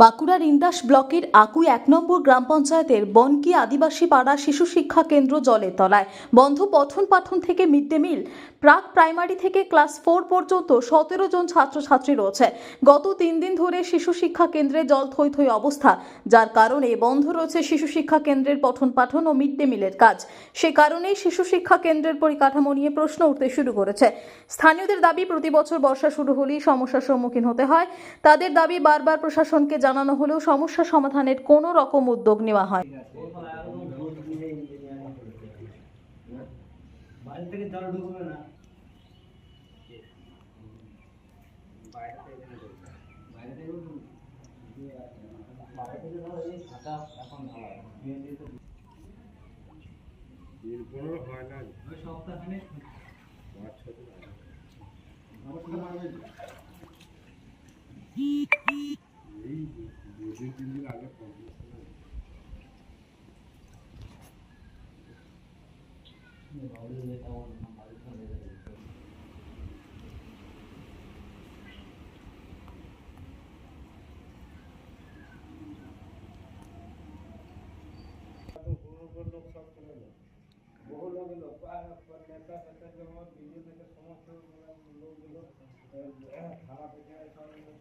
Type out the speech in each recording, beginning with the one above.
বাঁকুড়ার ইন্দাস ব্লকের আকুই এক নম্বর গ্রাম পঞ্চায়েতের বনকি আদিবাসী পাড়া শিশু শিক্ষা কেন্দ্র জলের তলায় বন্ধ পঠন পাঠন থেকে মিড ডে মিল, প্রাক প্রাইমারি থেকে ক্লাস ফোর পর্যন্ত সতেরো জন ছাত্রছাত্রী রয়েছে। গত তিন দিন ধরে শিশু শিক্ষা কেন্দ্রে জল থই থই অবস্থা, যার কারণে বন্ধ রয়েছে শিশু শিক্ষা কেন্দ্রের পঠন পাঠন ও মিড ডে মিলের কাজ। সে কারণেই শিশু শিক্ষা কেন্দ্রের পরিকাঠামো নিয়ে প্রশ্ন উঠতে শুরু করেছে। স্থানীয়দের দাবি, প্রতি বছর বর্ষা শুরু হলেই সমস্যার সম্মুখীন হতে হয়। তাদের দাবি, বারবার প্রশাসনকে জানানো হলেও সমস্যা সমাধানের কোনো রকম উদ্যোগ নেওয়া হয় বাইরে থেকে জল ঢুকবে না বাইরে থেকে বাইরে থেকে ধরো এই ফাঁকা এখন ভালো এরপরেও হয় না ওই সপ্তাহখানে পাঁচ ছ দিন আগে। এই দুদিন তিন দিন আগে কমপ্লিট হলো। বহু লোক এলো পা- পা- নেতা ফেতা যেমন সমস্ত লোক খারাপ সব এলো।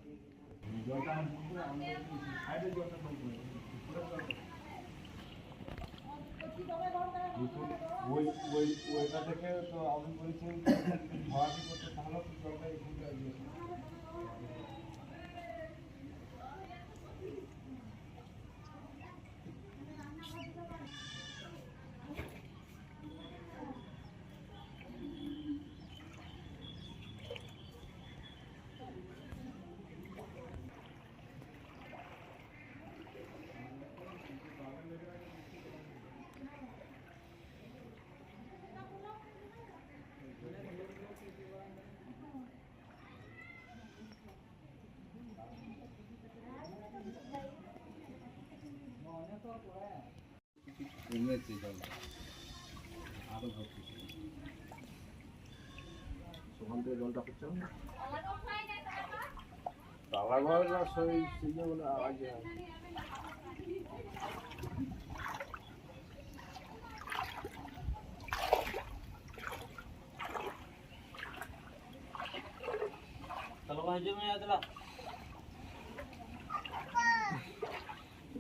জলটা আমি ঢুকবো, আমরা একটু সাইডে জলটা ঢুকবো। উপরে জল ঢুকবো। ওই ওই ওইটা থেকে তো আপনি বলেছেন ভরাটি করতে তাহলে তো জলটা এখানটা ওখান থেকে জলটা হচ্ছে না রান্নাঘর না সেই সেই যে বলে আগে चलो भाई जी मैं अगला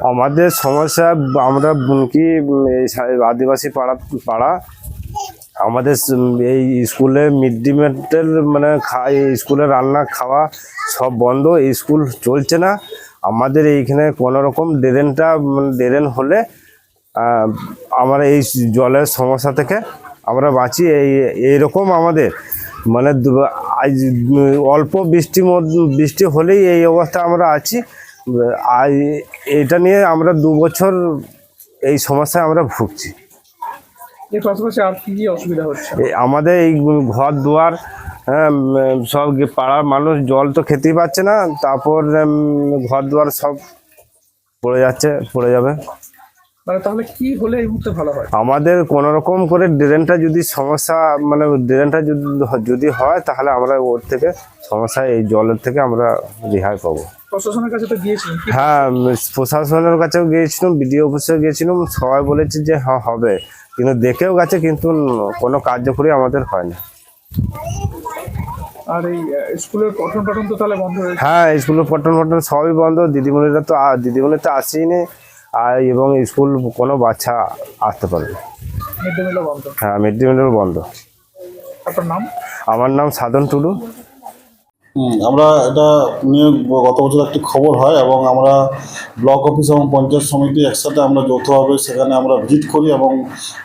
আমাদের সমস্যা, আমরা কি, এই আদিবাসী পাড়া পাড়া, আমাদের এই স্কুলে মিড ডে মিলের মানে খা- এই স্কুলে রান্না, খাওয়া সব বন্ধ, এই স্কুল চলছে না। আমাদের এইখানে কোনো রকম ড্রেনটা ড্রেন হলে আমরা এই জলের সমস্যা থেকে আমরা বাঁচি, এই, এইরকম আমাদের। মানে অল্প বৃষ্টি বৃষ্টি হলেই এই অবস্থা আমরা আছি। আর এটা নিয়ে আমরা দু বছর এই সমস্যায় আমরা ভুগছি। এর পাশাপাশি আর কি কি অসুবিধা হচ্ছে? আমাদের এই ঘর দুয়ার হ্যাঁ, সব পাড়ার মানুষ জল তো খেতেই পাচ্ছে না তারপর ঘর দুয়ার সব পড়ে যাচ্ছে পড়ে যাবে। মানে তাহলে কি হলে এই মুহূর্তে ভালো হয়? আমাদের কোনো রকম করে ড্রেনটা যদি সমস্যা মানে ড্রেনটা যদি যদি হয় তাহলে আমরা ওর থেকে সমস্যা এই জলের থেকে আমরা রেহাই পাবো। প্রশাসনের কাছে তো গিয়েছিলেন। হ্যাঁ প্রশাসনের কাছেও গিয়েছিলাম বিডিও অফিসে গিয়েছিলাম সবাই বলেছে যে হ্যাঁ হবে। কিন্তু দেখেও গেছে কিন্তু কোনো কার্যকরী আমাদের হয় না আর এই স্কুলের পঠন পাঠন তো তাহলে বন্ধ হয়েছে? হ্যাঁ স্কুলের পঠন পঠন সবই বন্ধ। দিদিমণিরা তো দিদিমণি তো আসেই নি আর এবং স্কুল কোনো বাচ্চা আসতে পারবে না। মিড ডে মিলও বন্ধ। হ্যাঁ মিড ডে মিলও বন্ধ। আপনার নাম? আমার নাম সাধন টুডু। আমরা এটা নিয়ে গত বছর একটি খবর হয় এবং আমরা ব্লক অফিস এবং পঞ্চায়েত সমিতি একসাথে আমরা যৌথভাবে সেখানে আমরা ভিজিট করি এবং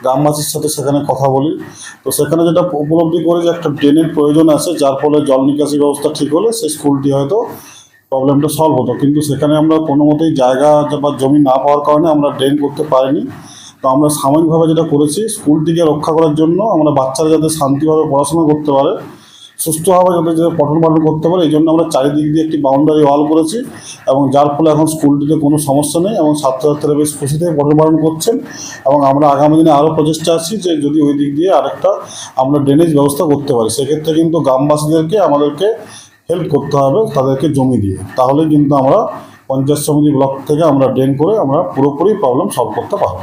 গ্রামবাসীর সাথে সেখানে কথা বলি। তো সেখানে যেটা উপলব্ধি করি যে একটা ড্রেনের প্রয়োজন আছে, যার ফলে জল নিকাশি ব্যবস্থা ঠিক হলে সেই স্কুলটি হয়তো প্রবলেমটা সলভ হতো। কিন্তু সেখানে আমরা কোনো মতেই জায়গা বা জমি না পাওয়ার কারণে আমরা ড্রেন করতে পারিনি। তো আমরা সাময়িকভাবে যেটা করেছি, স্কুলটিকে রক্ষা করার জন্য আমরা বাচ্চারা যাতে শান্তিভাবে পড়াশোনা করতে পারে সুস্থভাবে যাতে যে পঠন পাঠন করতে পারে, এই জন্য আমরা চারিদিক দিয়ে একটি বাউন্ডারি ওয়াল করেছি এবং যার ফলে এখন স্কুলটিতে কোনো সমস্যা নেই এবং ছাত্রছাত্রীরা বেশ খুশিতে পঠন পাঠন করছেন এবং আমরা আগামী দিনে আরও প্রচেষ্টা আছি যে যদি ওই দিক দিয়ে আরেকটা আমরা ড্রেনেজ ব্যবস্থা করতে পারি। সেক্ষেত্রে কিন্তু গ্রামবাসীদেরকে আমাদেরকে হেল্প করতে হবে, তাদেরকে জমি দিয়ে। তাহলে কিন্তু আমরা পঞ্চায়েত সমিতি ব্লক থেকে আমরা ড্রেন করে আমরা পুরোপুরি প্রবলেম সলভ করতে পারব।